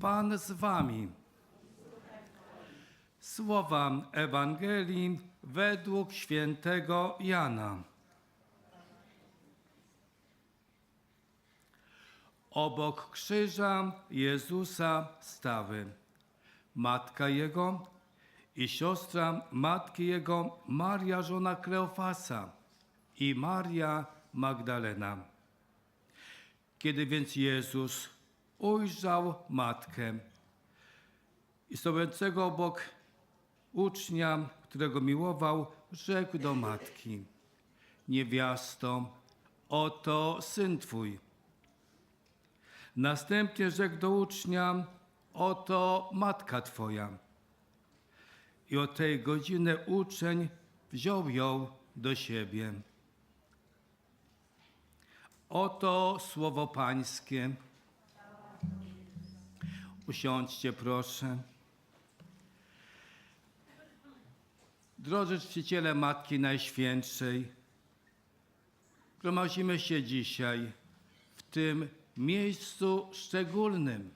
Pan z wami. Słowa Ewangelii według świętego Jana. Obok krzyża Jezusa stały matka Jego i siostra matki Jego, Maria żona Kleofasa i Maria Magdalena. Kiedy więc Jezus ujrzał matkę i stojącego obok ucznia, którego miłował, rzekł do matki: Niewiasto, oto syn twój. Następnie rzekł do ucznia: Oto matka twoja. I od tej godziny uczeń wziął ją do siebie. Oto słowo Pańskie. Usiądźcie, proszę. Drodzy czciciele Matki Najświętszej, gromadzimy się dzisiaj w tym miejscu szczególnym,